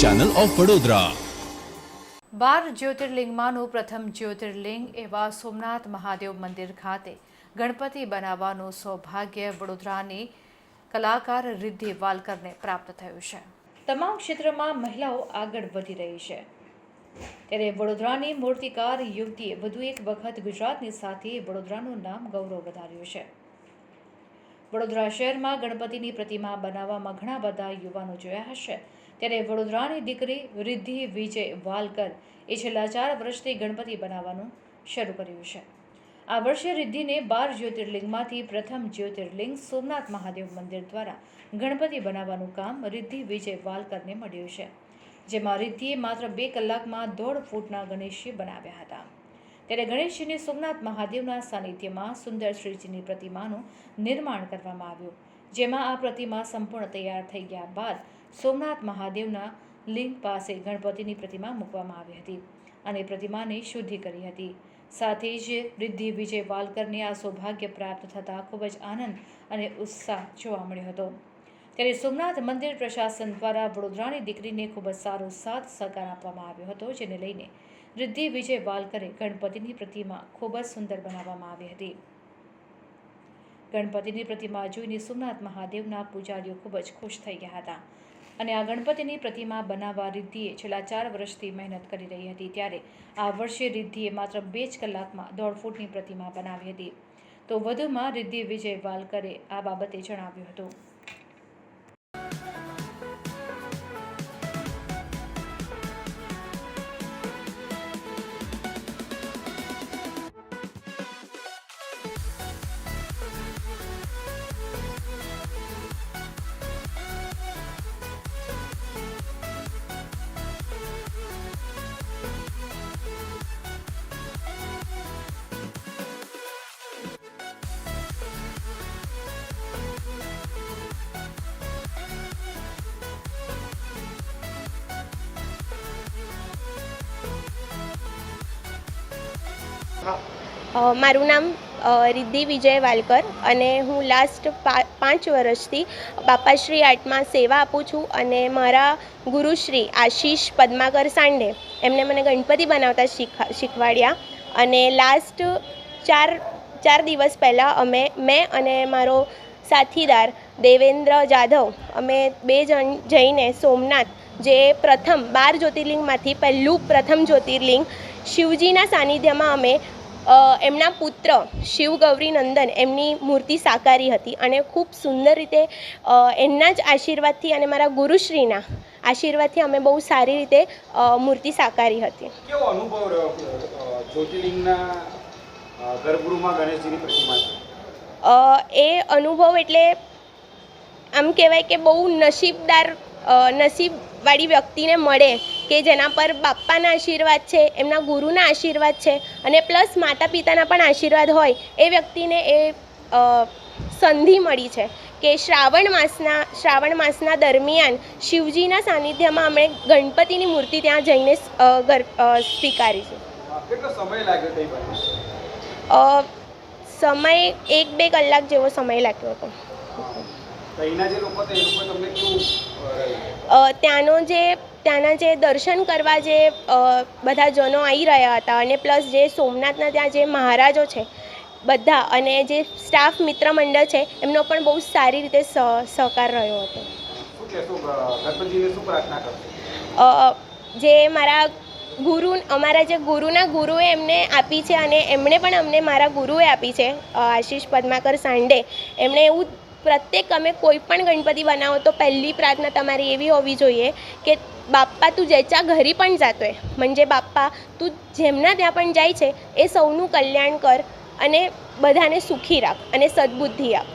Channel of Vadodara બાર જ્યોતિર્લિંગમાંનું પ્રથમ જ્યોતિર્લિંગ એવા સોમનાથ મહાદેવ મંદિર ખાતે ગણપતિ બનાવવાનું સૌભાગ્ય વડોદરાની કલાકાર રિદ્ધિ વાલકરને પ્રાપ્ત થયું છે. તમામ ક્ષેત્રમાં મહિલાઓ આગળ વધી રહી છે. ત્યારે વડોદરાની મૂર્તિકાર યુવતીએ વધુ એક વખત ગુજરાતની સાથે વડોદરાનું નામ ગૌરવ વધાર્યું છે. વડોદરા શહેરમાં ગણપતિની પ્રતિમા બનાવવામાં ઘણા બધા યુવાનો જોયા હશે. ત્યારે વડોદરાની દીકરી રિદ્ધિ વિજય વાલકર એ છેલ્લા ચાર વર્ષથી ગણપતિ બનાવવાનું શરૂ કર્યું છે. આ વર્ષે રિદ્ધિને બાર જ્યોતિર્લિંગમાંથી પ્રથમ જ્યોતિર્લિંગ સોમનાથ મહાદેવ મંદિર દ્વારા ગણપતિ બનાવવાનું કામ રિદ્ધિ વિજય વાલકરને મળ્યું છે, જેમાં રિદ્ધિએ માત્ર બે કલાકમાં દોઢ ફૂટના ગણેશજી બનાવ્યા હતા. ત્યારે ગણેશજીને સોમનાથ મહાદેવના સાનિધ્યમાં સુંદર શ્રીજીની પ્રતિમાનું નિર્માણ કરવામાં આવ્યું, જેમાં આ પ્રતિમા સંપૂર્ણ તૈયાર થઈ ગયા બાદ સોમનાથ મહાદેવના લિંગ પાસે ગણપતિની પ્રતિમા મૂકવામાં આવી હતી અને પ્રતિમાની શુદ્ધિ કરી હતી. સાથે જ રિદ્ધિ વિજય વાલકરને આ સૌભાગ્ય પ્રાપ્ત થતાં ખૂબ જ આનંદ અને ઉત્સાહ જોવા મળ્યો હતો. ત્યારે સોમનાથ મંદિર પ્રશાસન દ્વારા વડોદરાની દીકરીને ખૂબ જ સારો સાથ સહકાર આપવામાં આવ્યો હતો, જેને લઈને રિદ્ધિ વિજય વાલકરે ગણપતિની પ્રતિમા ખૂબ જ સુંદર બનાવવામાં આવી હતી. ગણપતિની પ્રતિમા જોઈને સોમનાથ મહાદેવના પૂજારીઓ ખૂબ જ ખુશ થઈ ગયા હતા અને આ ગણપતિની પ્રતિમા બનાવવા રિદ્ધિએ છેલ્લા ચાર વર્ષથી મહેનત કરી રહી હતી, ત્યારે આ વર્ષે રિદ્ધિએ માત્ર બે જ કલાકમાં દોઢ ફૂટની પ્રતિમા બનાવી હતી. તો વધુમાં રિદ્ધિ વિજય વાલકરે આ બાબતે જણાવ્યું હતું. મારું નામ રિદ્ધિ વિજય વાલકર અને હું લાસ્ટ પાંચ વર્ષથી બાપાશ્રી આર્ટમાં સેવા આપું છું અને મારા ગુરુશ્રી આશીષ પદ્માકર સાંડે એમને મને ગણપતિ બનાવતા શીખા, શીખવાડ્યા અને લાસ્ટ ચાર ચાર દિવસ પહેલાં અમે, મેં અને મારો સાથીદાર દેવેન્દ્ર જાધવ અમે બે જણ જઈને સોમનાથ જે પ્રથમ બાર જ્યોતિર્લિંગમાંથી પહેલું પ્રથમ જ્યોતિર્લિંગ શિવજીના સાનિધ્યમાં અમે એમના પુત્ર શિવ ગૌરી નંદન એમની મૂર્તિ સાકારી હતી અને ખૂબ સુંદર રીતે એમના જ આશીર્વાદથી અને મારા ગુરુશ્રીના આશીર્વાદથી અમે બહુ સારી રીતે મૂર્તિ સાકારી હતી. કેવો અનુભવ રહ્યો જ્યોતિર્લિંગના ગર્ભગૃહમાં ગણેશજીની પ્રતિમા એ અનુભવ એટલે આમ કહેવાય કે બહુ નસીબદાર નસીબવાળી વ્યક્તિને મળે કે જેના પર બાપ્પાના આશીર્વાદ છે એમના ગુરુના આશીર્વાદ છે અને પ્લસ માતા પિતાના પણ આશીર્વાદ હોય એ વ્યક્તિને એ સંધિ મળી છે કે શ્રાવણ માસના શ્રાવણ માસના દરમિયાન શિવજીના સાનિધ્યમાં અમે ગણપતિની મૂર્તિ ત્યાં જઈને સ્વીકારી છે સમય એક બે કલાક જેવો સમય લાગ્યો હતો. ત્યાંનો જે ત્યાંના જે દર્શન કરવા જે બધા જનો આવી રહ્યા હતા અને પ્લસ જે સોમનાથના ત્યાં જે મહારાજો છે બધા અને જે સ્ટાફ મિત્ર મંડળ છે એમનો પણ બહુ સારી રીતે સહ સહકાર રહ્યો હતો. જે મારા ગુરુ અમારા જે ગુરુના ગુરુએ એમને આપી છે અને એમણે પણ અમને મારા ગુરુએ આપી છે આશીષ પદ્માકર સાંડે એમણે એવું પ્રત્યેક અમે કોઈ પણ ગણપતિ બનાવો તો પહેલી પ્રાર્થના તમારી એવી હોવી જોઈએ કે બાપ્પા તું જેચા ઘરી પણ જાતોય મંજે બાપ્પા, તું જેમના ત્યાં પણ જાય છે, એ સૌનું કલ્યાણ કર અને બધાને સુખી રાખ અને સદબુદ્ધિ આપ.